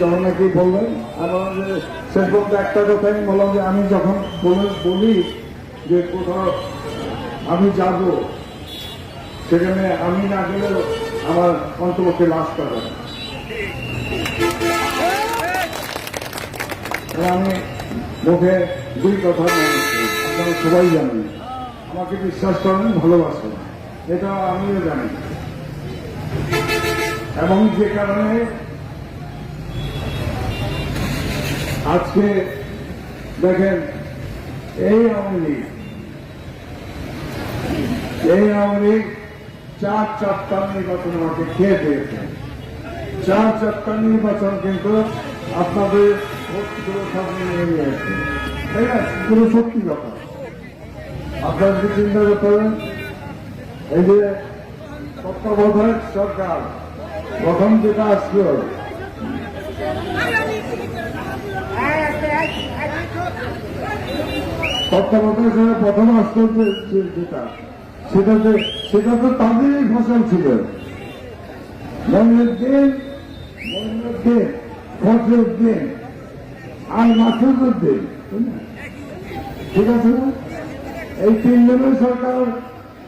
জননাকে বললেন পর্যন্ত একটা বললাম যে আমি যখন বলি যে কোথাও আমি যাব, সেখানে আমি না আমার অন্তপক্ষে লাশ আমি মুখে দুই কথা আপনারা সবাই জানেন। আমাকে বিশ্বাস করেন, ভালোবাসেন। এটা আমিও জানি। এবং যে কারণে আজকে দেখেন, এই আওয়ামী লীগ, এই আওয়ামী লীগ চার চারটা নির্বাচন আমাকে খেয়ে দিয়েছে। চার চারটা নির্বাচন কিন্তু আপনাদের ভোটগুলো সামনে নিয়ে নিয়েছে তাই না? এগুলো সত্যি কথা। আপনারা যদি চিন্তা করতে পারেন, এই যে তত্ত্বাবধায়ক সরকার প্রথম যেটা আসলো তত্ত্বাবধায়ক প্রথম আসলো যে- যে- যেটা। সেটা যে সেটা তো তাদেরই ফসল ছিল। মহিনুদ্দিন মহিনুদ্দিন ফজলুদ্দিন আর মাসুদুদ্দিন ঠিক আছে না? এই তিনজনের সরকার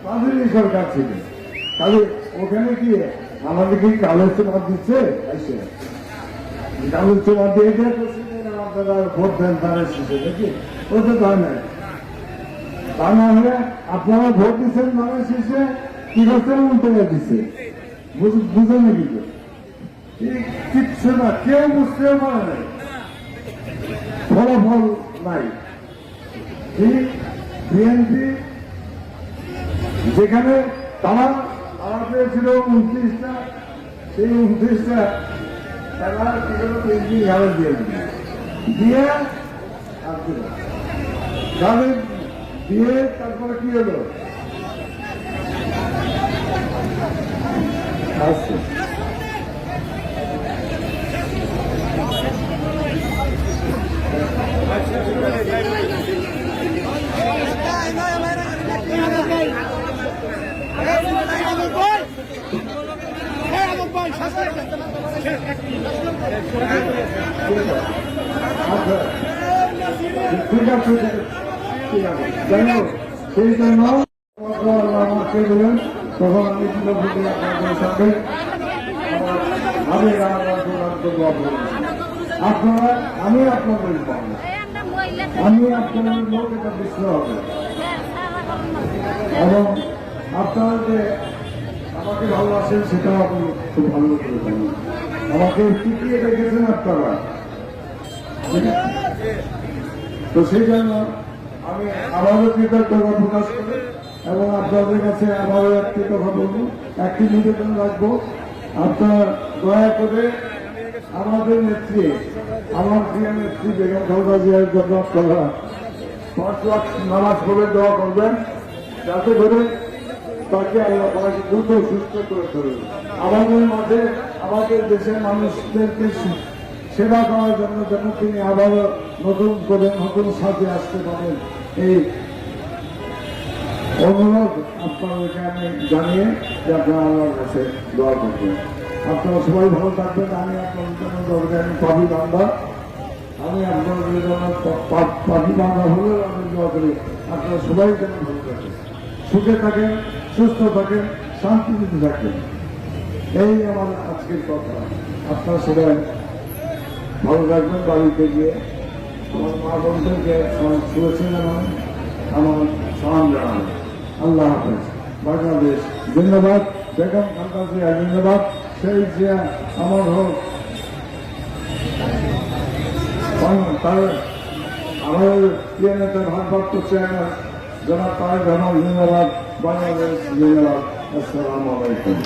তাদেরই সরকার ছিল। তাহলে ওখানে কি আমাদের কি কালো চোপা দিচ্ছে? কালো চোপা দিয়ে দিয়ে করছে যে না, আপনারা ভোট দেন তারা শেষে নাকি ও তো তা না হলে আপনারা ভোট দিচ্ছেন মানে শেষে কি করছেন উল্টে দিচ্ছে বুঝ- বুঝেন নাকি যেখানে তারা তারা পেয়েছিল উনত্রিশটা সেই উনত্রিশটা তারা দিয়ে দিল দিয়ে না। দিয়ে তারপরে কি হলো আচ্ছা আচ্ছা ঠিক সেই জন্য আমাকে বলেন তখন আমি ফুটে আপনাদের সাথে আমি আপনারা আমি আপনাদের পাবো আমি আপনাদের লোক এটা বুঝতে হবে এবং আপনারা যে আমাকে ভালোবাসেন সেটাও আপনি খুব ভালো করে আমাকে টিকিয়ে রেখেছেন আপনারা? তো সেই জন্য আমি আবারও কৃতজ্ঞতা প্রকাশ করি এবং আপনাদের কাছে আবারও একটি কথা বলব, একটি নিবেদন রাখব। আপনার দয়া করে আমাদের নেত্রী, আমার প্রিয় নেত্রী বেগম খালেদা জিয়ার জন্য আপনারা পাঁচ লাখ নামাজ পড়ে দেওয়া করবেন, যাতে করে তাকে আল্লাহ তাকে দ্রুত সুস্থ করে তুলবে আমাদের মাঝে, আমাদের দেশের মানুষদেরকে সেবা করার জন্য যেন তিনি আবারও নতুন করে নতুন সাথে আসতে পারেন। এই অনুরোধ আপনাদেরকে আমি জানিয়ে যে আপনারা আল্লাহর কাছে দোয়া করবেন। আপনারা সবাই ভালো থাকবেন। আমি আপনাদের জন্য দরকার আমি পাবি বান্ধা আমি আপনাদের জন্য পা- পা- পাবি বান্ধা হলেও আমি দোয়া করি। আপনারা সবাই যেন ভালো থাকেন। সুখে থাকেন, সুস্থ থাকেন, শান্তিতে থাকেন। এই আমার আজকের কথা। আপনারা সবাই ভালো থাকবেন বাড়িতে গিয়ে। আমার মা বোনদেরকে আমার শুভেচ্ছা জানান আমার সালাম জানান আল্লাহ হাফেজ। বাংলাদেশ ধন্যবাদ বেগম খালদা জিয়া ধন্যবাদ সেই জিয়া আমার হোক। তার আমাদের প্রিয় নেতা ভারপ্রাপ্ত চেয়ারম্যান জনাব তারেক রহমান ধন্যবাদ বাংলাদেশ ধন্যবাদ আসসালামু আলাইকুম।